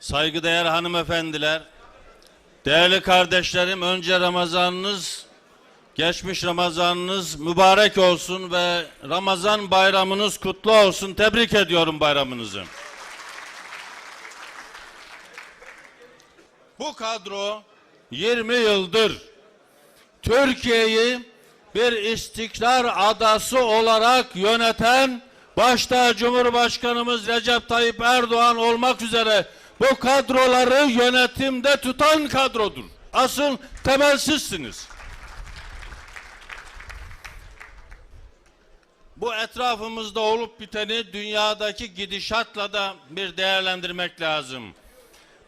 Saygıdeğer hanımefendiler, değerli kardeşlerim, önce Ramazanınız, geçmiş Ramazanınız mübarek olsun ve Ramazan bayramınız kutlu olsun. Tebrik ediyorum bayramınızı. Bu kadro 20 yıldır Türkiye'yi bir istikrar adası olarak yöneten başta Cumhurbaşkanımız Recep Tayyip Erdoğan olmak üzere bu kadroları yönetimde tutan kadrodur. Asıl temelsizsiniz. Bu etrafımızda olup biteni dünyadaki gidişatla da bir değerlendirmek lazım.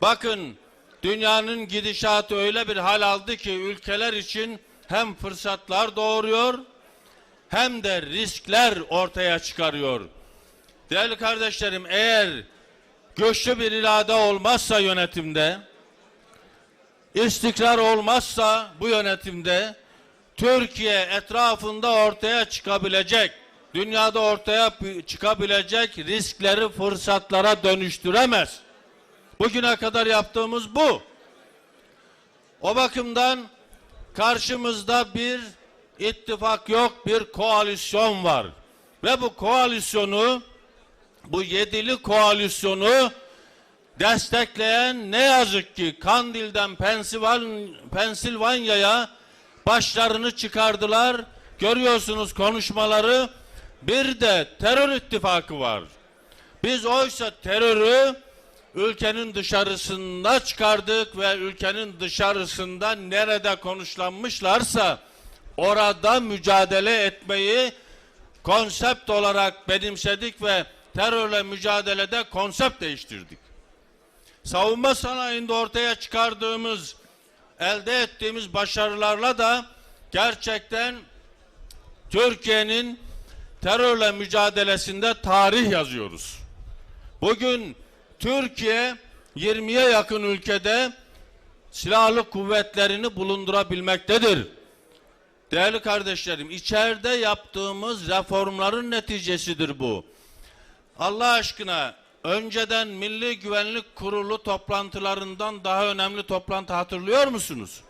Bakın dünyanın gidişatı öyle bir hal aldı ki ülkeler için hem fırsatlar doğuruyor hem de riskler ortaya çıkarıyor. Değerli kardeşlerim eğer güçlü bir irade olmazsa yönetimde, istikrar olmazsa bu yönetimde Türkiye etrafında ortaya çıkabilecek, dünyada ortaya çıkabilecek riskleri fırsatlara dönüştüremez. Bugüne kadar yaptığımız bu. O bakımdan karşımızda bir ittifak yok, bir koalisyon var. Ve bu koalisyonu, bu yedili koalisyonu destekleyen ne yazık ki Kandil'den Pensilvan, Pensilvanya'ya başlarını çıkardılar. Görüyorsunuz konuşmaları. Bir de terör ittifakı var. Biz oysa terörü ülkenin dışarısında çıkardık ve ülkenin dışarısında nerede konuşlanmışlarsa orada mücadele etmeyi konsept olarak benimsedik ve terörle mücadelede konsept değiştirdik. Savunma sanayinde ortaya çıkardığımız, elde ettiğimiz başarılarla da gerçekten Türkiye'nin terörle mücadelesinde tarih yazıyoruz. Bugün Türkiye 20'ye yakın ülkede silahlı kuvvetlerini bulundurabilmektedir. Değerli kardeşlerim, içeride yaptığımız reformların neticesidir bu. Allah aşkına önceden Milli Güvenlik Kurulu toplantılarından daha önemli toplantı hatırlıyor musunuz?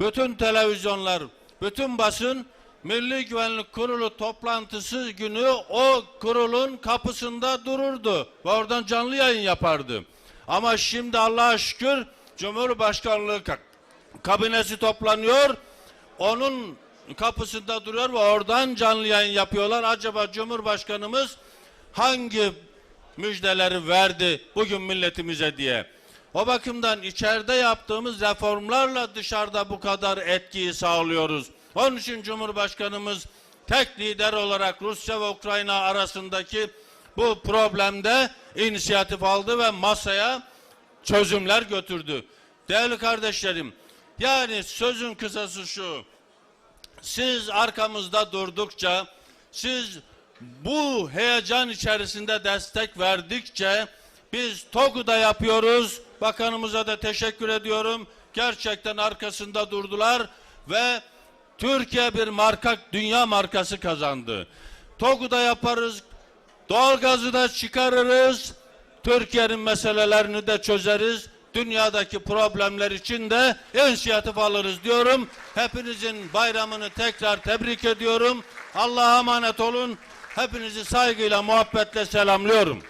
Bütün televizyonlar, bütün basın Milli Güvenlik Kurulu toplantısı günü o kurulun kapısında dururdu ve oradan canlı yayın yapardı. Ama şimdi Allah'a şükür Cumhurbaşkanlığı ka- kabinesi toplanıyor. Onun kapısında duruyor ve oradan canlı yayın yapıyorlar. Acaba Cumhurbaşkanımız hangi müjdeleri verdi bugün milletimize diye. O bakımdan içeride yaptığımız reformlarla dışarıda bu kadar etkiyi sağlıyoruz. Onun için Cumhurbaşkanımız tek lider olarak Rusya ve Ukrayna arasındaki bu problemde inisiyatif aldı ve masaya çözümler götürdü. Değerli kardeşlerim, yani sözün kısası şu. Siz arkamızda durdukça, siz bu heyecan içerisinde destek verdikçe biz TOG'u da yapıyoruz. Bakanımıza da teşekkür ediyorum. Gerçekten arkasında durdular ve Türkiye bir marka, dünya markası kazandı. TOG'u da yaparız, doğalgazı da çıkarırız, Türkiye'nin meselelerini de çözeriz. Dünyadaki problemler için de inisiyatif alırız diyorum. Hepinizin bayramını tekrar tebrik ediyorum. Allah'a emanet olun. Hepinizi saygıyla, muhabbetle selamlıyorum.